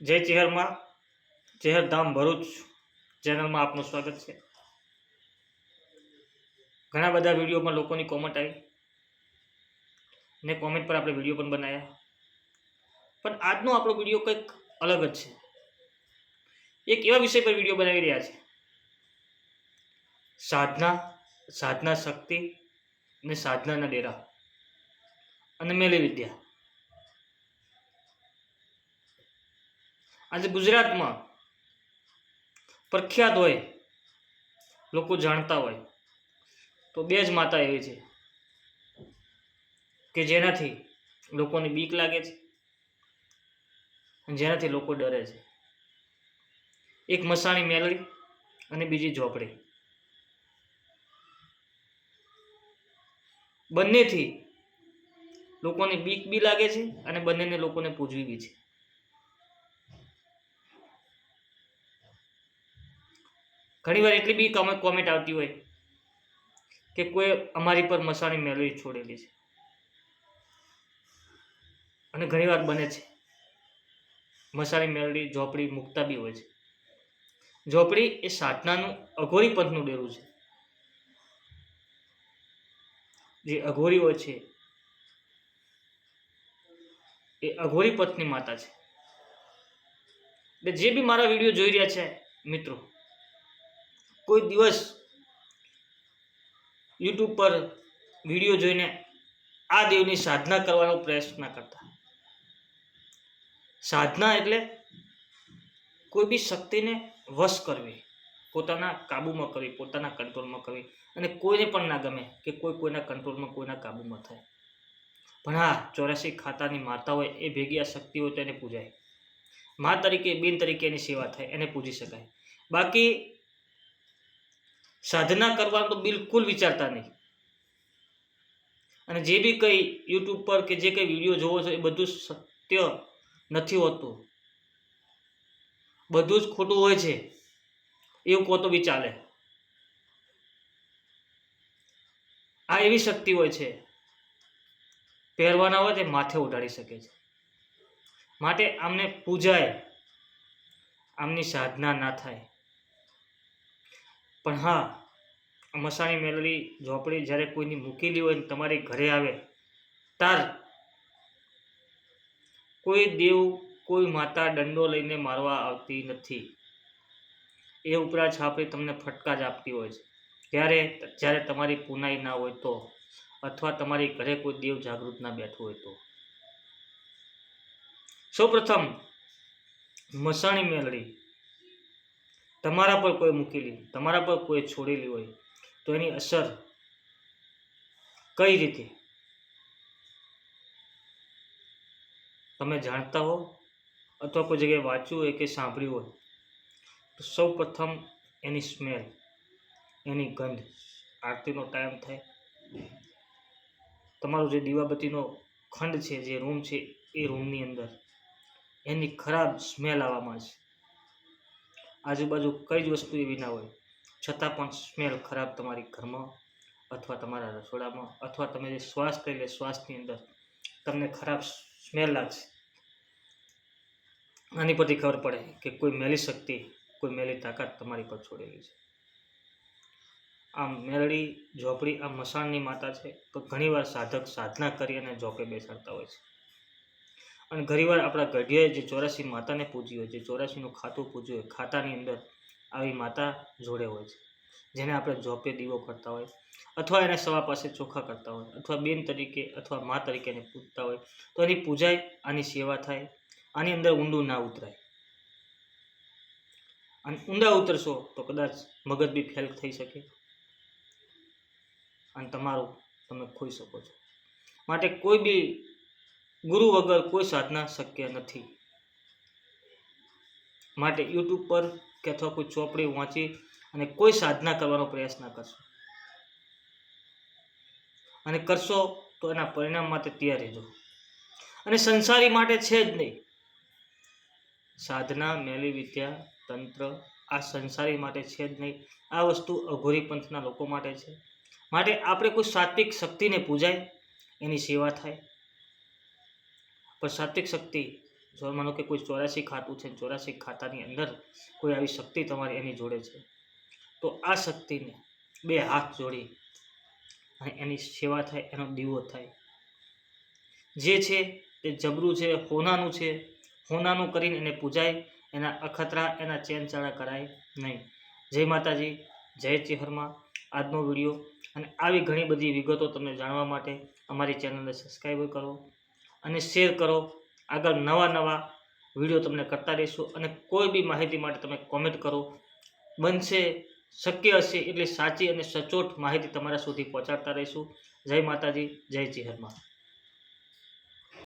જય ચેહરમાં ચેહરધામ ભરૂચ ચેનલમાં આપનું સ્વાગત છે. ઘણા બધા વિડીયોમાં લોકોની કોમેન્ટ આવી ને કોમેન્ટ પર આપણે વીડિયો પણ બનાવ્યા પણ આજનો આપણો વીડિયો કંઈક અલગ જ છે. એક એવા વિષય પર વીડિયો બનાવી રહ્યા છે. સાધના સાધના શક્તિ ને સાધનાના ડેરા અને મેલી વિદ્યા આજે ગુજરાતમાં પ્રખ્યાત હોય, લોકો જાણતા હોય, તો બે જ માતા એવી છે કે જેનાથી લોકોને બીક લાગે છે જેનાથી લોકો ડરે છે. એક મસાણી મેલડી અને બીજી ઝોપડી. બંનેથી લોકોને બીક બી લાગે છે અને બંનેને લોકોને પૂજવી બી છે. ઘણીવાર એટલી બી કોમેન્ટ કોમેન્ટ આવતી હોય કે કોઈ અમારી પર મસાણી મેળવી છોડેલી છે. અને ઘણીવાર બને છે. મસાણી મેળવી ઝોપડી મૂકતા બી હોય છે. ઝોપડી એ સાધનાનું અઘોરી પંથનું ડેરું છે. જે અઘોરી હોય છે, એ અઘોરી પથની માતા છે. એટલે જે બી મારા વીડિયો જોઈ રહ્યા છે મિત્રો કોઈ દિવસ યુટ્યુબ પર વીડિયો જોઈને આ દેવની સાધના કરવાનો પ્રયાસ ના કરતા. સાધના એટલે કોઈ બી શક્તિને વશ કરવી, પોતાના કાબૂમાં કરવી, પોતાના કંટ્રોલમાં કરવી અને કોઈને પણ ના ગમે કે કોઈ કોઈના કંટ્રોલમાં કોઈના કાબૂમાં થાય. પણ હા, ચોરાસી ખાતાની માતા હોય એ ભેગી આ શક્તિ હોય તો એને પૂજાય. મા તરીકે, બેન તરીકે એની સેવા થાય, એને પૂજી શકાય. બાકી સાધના કરવાનું તો બિલકુલ વિચારતા નહીં. અને જે બી કંઈ યુટ્યુબ પર કે જે કંઈ વીડિયો જોવો છો એ બધું સત્ય નથી હોતું. બધું જ ખોટું હોય છે. એવું કહો તો બી ચાલે. આ એવી શક્તિ હોય છે. પહેરવાના હોય તે માથે ઉડાડી શકે છે. માટે આમને પૂજાય. આમની સાધના ના થાય. પણ હા મસાણી મેલરી ઝોપડી જ્યારે કોઈની મૂકેલી હોય ને તમારી ઘરે આવે, તાર કોઈ દેવ, કોઈ માતા દંડો લઈને મારવા આવતી નથી. એ ઉપરાંત છાપરી તમને ફટકા જ આપતી હોય છે. ત્યારે જ્યારે તમારી પુનાઈ ના હોય તો, અથવા તમારી ઘરે કોઈ દેવ જાગૃત ના બેઠું હોય તો. સૌપ્રથમ, મસાણી મેલડી. તમારા પર કોઈ મૂકેલી તમારા પર કોઈ છોડેલી હોય, તો એની અસર કઈ રીતે? તમે જાણતા હો અથવા કોઈ જગ્યાએ વાંચ્યું હોય કે સાંભળ્યું હોય, તો સૌ પ્રથમ એની સ્મેલ, એની ગંધ, આરતીનો ટાઈમ થાય. તમારો જે દીવાબત્તીનો ખંડ છે, જે રૂમ છે, એ રૂમની અંદર એની ખરાબ સ્મેલ આવવા માંડશે આજુબાજુ કઈ જ વસ્તુ એવી ના હોય. છતાં પણ સ્મેલ ખરાબ તમારી ઘરમાં અથવા તમારા રસોડામાં અથવા તમે જે શ્વાસ કરી લે શ્વાસની અંદર, તમને ખરાબ સ્મેલ લાગશે. આની પરથી ખબર પડે કે કોઈ મેલી શક્તિ, કોઈ મેલી તાકાત તમારી પર છોડેલી છે. આમ મેલડી, ઝોપડી, આ મસાણની માતા છે, તો ઘણીવાર સાધક સાધના કરી અને ઝોપે બેસાડતા હોય છે. અને ઘણીવાર આપણા ગઢિયાએ જે ચોરાસી માતાને પૂજી હોય, જે ચોરાસીનું ખાતું પૂજ્યું હોય, ખાતાની અંદર આવી માતા જોડે હોય છે. જેને આપણે જોપે દીવો કરતા હોય, અથવા એના સવા પાસે ચોખા કરતા હોય, અથવા બેન તરીકે અથવા મા તરીકે એને પૂજતા હોય, તો એની પૂજાય આની સેવા થાય, આની અંદર ઊંડું ના ઉતરાય. અને ઊંડા ઉતરશો તો કદાચ મગજ બી ફેલ થઈ શકે. અને તમારું તમે ખોઈ શકો છો. માટે કોઈ બી ગુરુ વગર કોઈ સાધના શક્ય નથી. માટે યુટ્યુબ પર કે અથવા કોઈ ચોપડી વાંચી અને કોઈ સાધના કરવાનો પ્રયાસ ના કરશો. અને કરશો તો એના પરિણામ માટે તૈયાર રહેજો. અને સંસારી માટે છે જ નહીં. સાધના, મેલી, વિદ્યા, તંત્ર આ સંસારી માટે છે જ નહીં. આ વસ્તુ અઘોરી પંથના લોકો માટે છે. માટે આપણે કોઈ સાત્વિક શક્તિને પૂજાય, એની સેવા થાય. પણ સાત્વિક શક્તિ જો માનો કે કોઈ ચોરાસી ખાતું છે ચોરાસી ખાતાની અંદર કોઈ આવી શક્તિ તમારી એની જોડે છે, તો આ શક્તિને બે હાથ જોડી અને એની સેવા થાય, એનો દીવો થાય. જે છે તે જબરું છે, હોનાનું છે, હોનાનું કરીને એને પૂજાય, એના અખતરા, એના ચેનચાળા કરાય નહીં. જય માતાજી, જય ચિહરમાં આજનો વીડિયો અને આવી ઘણી બધી વિગતો તમને જાણવા માટે અમારી ચેનલને સબસ્ક્રાઈબ કરો. અને શેર કરો. આગળ નવા નવા વીડિયો તમને કરતા રહીશું. અને કોઈ બી માહિતી માટે તમે કોમેન્ટ કરો. બનશે, શક્ય હશે એટલી સાચી અને સચોટ માહિતી તમારા સુધી પહોંચાડતા રહીશું. જય માતાજી, જય ચિહરમાં